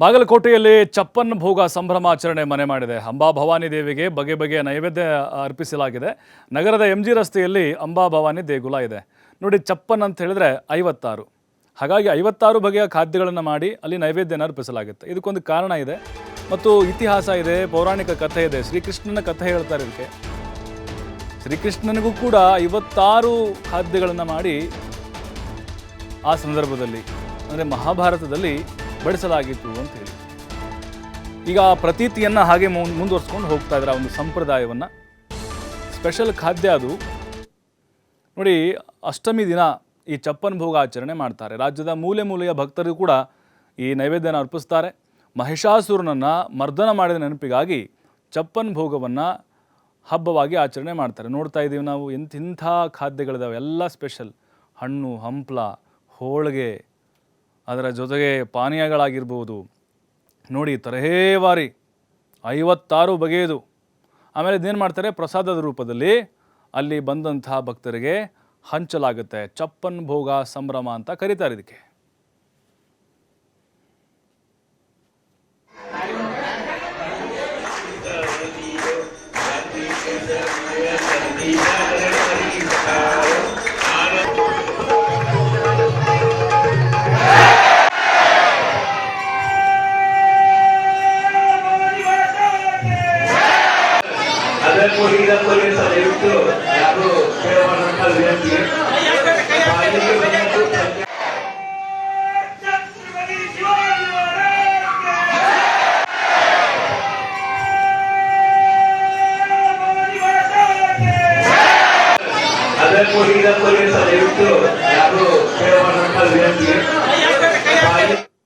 ಬಾಗಲಕೋಟೆಯಲ್ಲಿ ಚಪ್ಪನ್ ಭೋಗ ಸಂಭ್ರಮಾಚರಣೆ ಮನೆ ಮಾಡಿದೆ. ಅಂಬಾ ಭವಾನಿ ದೇವಿಗೆ ಬಗೆ ಬಗೆಯ ನೈವೇದ್ಯ ಅರ್ಪಿಸಲಾಗಿದೆ. ನಗರದ ಎಂ ಜಿ ರಸ್ತೆಯಲ್ಲಿ ಅಂಬಾ ಭವಾನಿ ದೇಗುಲ ಇದೆ. ನೋಡಿ ಚಪ್ಪನ್ ಅಂತ ಹೇಳಿದ್ರೆ ಐವತ್ತಾರು. ಹಾಗಾಗಿ ಐವತ್ತಾರು ಬಗೆಯ ಖಾದ್ಯಗಳನ್ನು ಮಾಡಿ ಅಲ್ಲಿ ನೈವೇದ್ಯನ ಅರ್ಪಿಸಲಾಗುತ್ತೆ. ಇದಕ್ಕೊಂದು ಕಾರಣ ಇದೆ. ಮತ್ತು ಇತಿಹಾಸ ಇದೆ, ಪೌರಾಣಿಕ ಕಥೆ ಇದೆ. ಶ್ರೀಕೃಷ್ಣನ ಕಥೆ ಹೇಳ್ತಾರೆ ಇದಕ್ಕೆ. ಶ್ರೀಕೃಷ್ಣನಿಗೂ ಕೂಡ ಐವತ್ತಾರು ಖಾದ್ಯಗಳನ್ನು ಮಾಡಿ ಆ ಸಂದರ್ಭದಲ್ಲಿ, ಅಂದರೆ ಮಹಾಭಾರತದಲ್ಲಿ ಬಡಿಸಲಾಗಿತ್ತು ಅಂತ ಹೇಳಿ. ಈಗ ಪ್ರತೀತಿಯನ್ನು ಹಾಗೆ ಮುಂದುವರ್ಸ್ಕೊಂಡು ಹೋಗ್ತಾ ಇದ್ದಾರೆ ಒಂದು ಸಂಪ್ರದಾಯವನ್ನು. ಸ್ಪೆಷಲ್ ಖಾದ್ಯ ಅದು. ನೋಡಿ, ಅಷ್ಟಮಿ ದಿನ ಈ ಚಪ್ಪನ್ ಭೋಗ ಆಚರಣೆ ಮಾಡ್ತಾರೆ. ರಾಜ್ಯದ ಮೂಲೆ ಮೂಲೆಯ ಭಕ್ತರು ಕೂಡ ಈ ನೈವೇದ್ಯನ ಅರ್ಪಿಸ್ತಾರೆ. ಮಹಿಷಾಸುರನನ್ನು ಮರ್ದನ ಮಾಡಿದ ನೆನಪಿಗಾಗಿ ಚಪ್ಪನ್ ಭೋಗವನ್ನು ಹಬ್ಬವಾಗಿ ಆಚರಣೆ ಮಾಡ್ತಾರೆ. ನೋಡ್ತಾ ಇದ್ದೀವಿ ನಾವು, ಎಂತಿಂಥ ಖಾದ್ಯಗಳಿದಾವೆ. ಎಲ್ಲ ಸ್ಪೆಷಲ್. ಹಣ್ಣು, ಹಂಪ್ಲ, ಹೋಳಿಗೆ ಅದರ ಜೊತೆಗೆ ಪಾನೀಯಗಳಾಗಿರ್ಬೋದು. ನೋಡಿ ತರಹೇವಾರಿ ಐವತ್ತಾರು ಬಗೆಯದು. ಆಮೇಲೆ ಇದೇನು ಮಾಡ್ತಾರೆ? ಪ್ರಸಾದದ ರೂಪದಲ್ಲಿ ಅಲ್ಲಿ ಬಂದಂತಹ ಭಕ್ತರಿಗೆ ಹಂಚಲಾಗುತ್ತೆ. ಚಪ್ಪನ್ ಭೋಗ ಸಂಭ್ರಮ ಅಂತ ಕರೀತಾರೆ ಇದಕ್ಕೆ. Yeah. सगळ्यात मोठी जबाबदारी सदैविक लागू खेळवानांना विनंती आहे सगळ्यात मोठी जबाबदारी सदैविक